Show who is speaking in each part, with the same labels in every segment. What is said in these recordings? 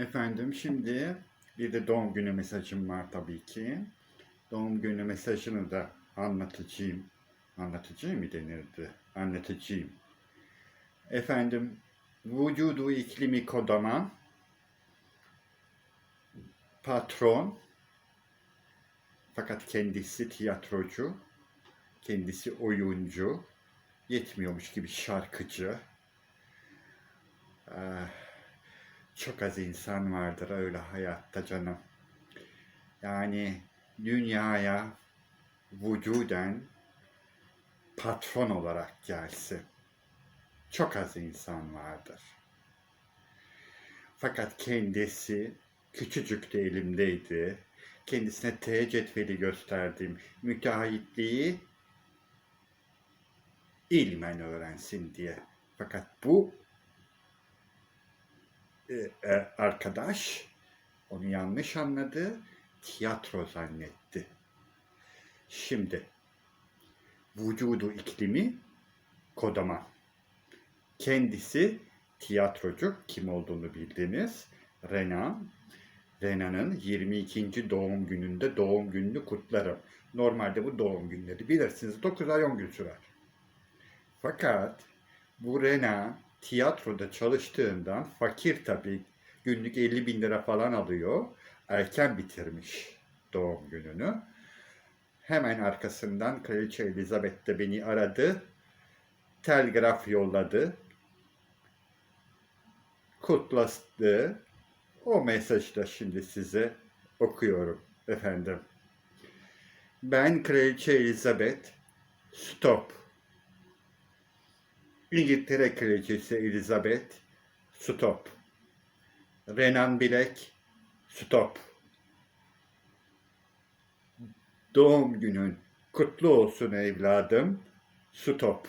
Speaker 1: Efendim şimdi bir de doğum günü mesajım var tabii ki. Doğum günü mesajını da anlatacağım. Anlatacağım mı denirdi? Anlatacağım. Efendim vücudu iklimi kodaman patron fakat kendisi tiyatrocu, kendisi oyuncu, yetmiyormuş gibi şarkıcı. Ah, çok az insan vardır öyle hayatta canım. Yani dünyaya vücuden patron olarak gelsin. Çok az insan vardır. Fakat kendisi küçücük de elimdeydi. Kendisine T cetveli gösterdim. Müteahhitliği ilmen öğrensin diye. Fakat bu arkadaş onu yanlış anladı, tiyatro zannetti. Şimdi vücudu iklimi kodaman. Kendisi tiyatrocu, kim olduğunu bildiniz. Renan. Renan'ın 22. doğum gününde doğum gününü kutlarım. Normalde bu doğum günleri bilirsiniz 9 ay 10 gün sürer. Fakat bu Rena tiyatroda çalıştığından fakir tabii günlük 50 bin lira falan alıyor. Erken bitirmiş doğum gününü. Hemen arkasından Kraliçe Elizabeth de beni aradı. Telgraf yolladı. Kutladı. O mesajı da şimdi size okuyorum efendim. Ben Kraliçe Elizabeth. Stop. İngiltere Kraliçesi Elizabeth. Stop. Renan Bilek. Stop. Doğum günün kutlu olsun evladım. Stop.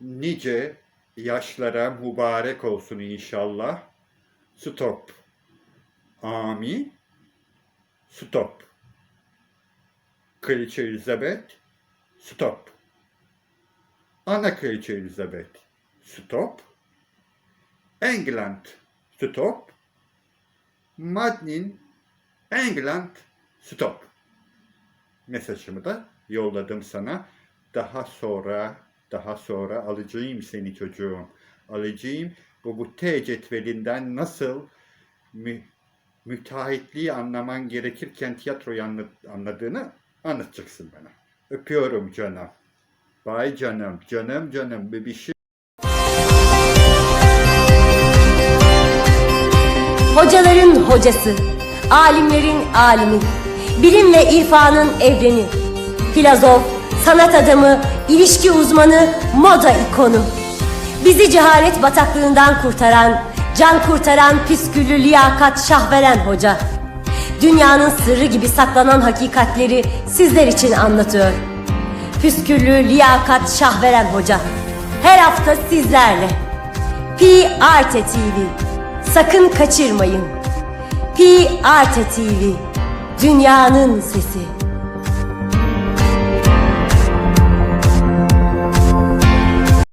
Speaker 1: Nice yaşlara mübarek olsun inşallah. Stop. Amin. Stop. Kraliçe Elizabeth. Stop. Ana Kraliçe Elizabeth. Stop. England. Stop. Madnin. England. Stop. Mesajımı da yolladım sana. Daha sonra, daha sonra alacağım seni çocuğum. Alacağım. Bu, bu T cetvelinden nasıl mü, müteahhitliği anlaman gerekirken tiyatroyu anla- anladığını anlatacaksın bana. Öpüyorum canım. Bay canım, canım canım, bebişim.
Speaker 2: Hocaların hocası, alimlerin alimi, bilim ve irfanın evreni, filozof, sanat adamı, ilişki uzmanı, moda ikonu. Bizi cehalet bataklığından kurtaran, can kurtaran püsküllü liyakat şahveren hoca. Dünyanın sırrı gibi saklanan hakikatleri sizler için anlatıyor. Püsküllü liyakat şahveren hoca. Her hafta sizlerle. Pi Arte TV. Sakın kaçırmayın. Pi Arte TV. Dünyanın sesi.